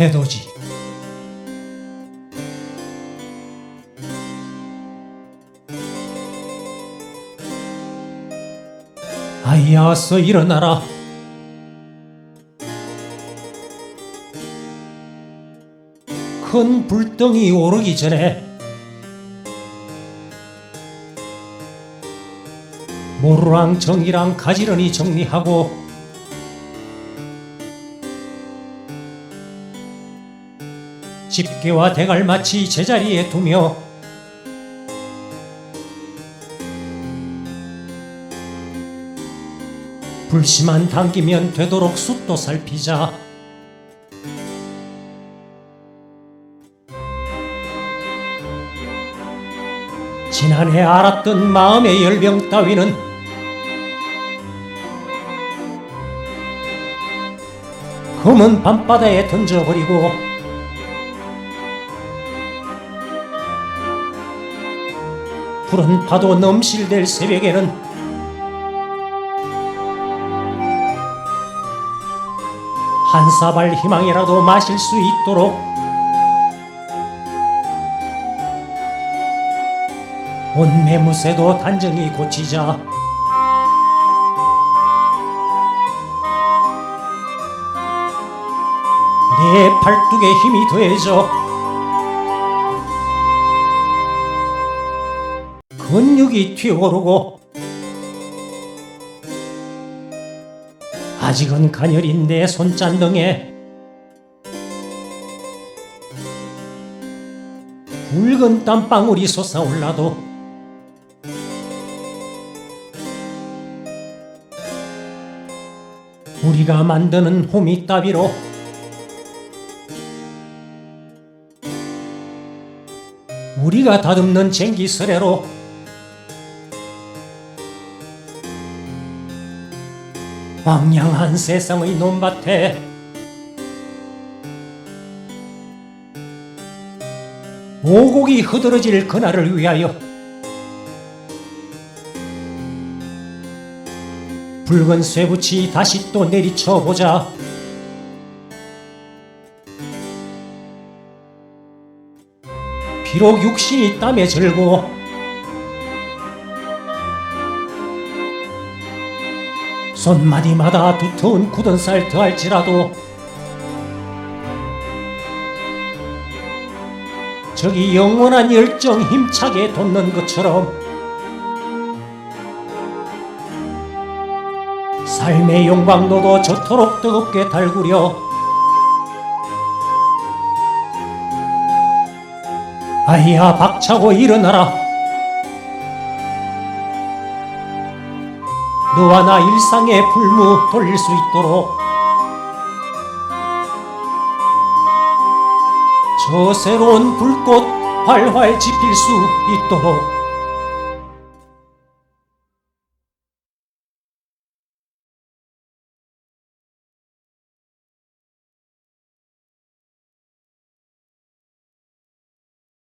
해돋이 아이야 어서 일어나라. 큰 불덩이 오르기 전에 모루랑 정이랑 가지런히 정리하고 집게와 대갈 마치 제자리에 두며 불씨만 당기면 되도록 숯도 살피자. 지난해 알았던 마음의 열병 따위는 검은 밤바다에 던져버리고 푸른 파도 넘실댈 새벽에는 한 사발 희망이라도 마실 수 있도록 온 매무새도 단정히 고치자 내 팔뚝에 힘이 더해 근육이 튀어오르고 아직은 가녀린 내 손잔등에 붉은 땀방울이 솟아올라도 우리가 만드는 호미따비로 우리가 다듬는 쟁기스레로 황량한 세상의 논밭에 오곡이 흐드러질 그날을 위하여 붉은 쇠붙이 다시 또 내리쳐 보자. 비록 육신이 땀에 절고 손마디마다 두터운 굳은 살 더할지라도 저기 영원한 열정 힘차게 돋는 것처럼 삶의 용광로도 저토록 뜨겁게 달구려 아이야 박차고 일어나라 너와 나 일상의 불무 돌릴 수 있도록. 저 새로운 불꽃 활활 지필 수 있도록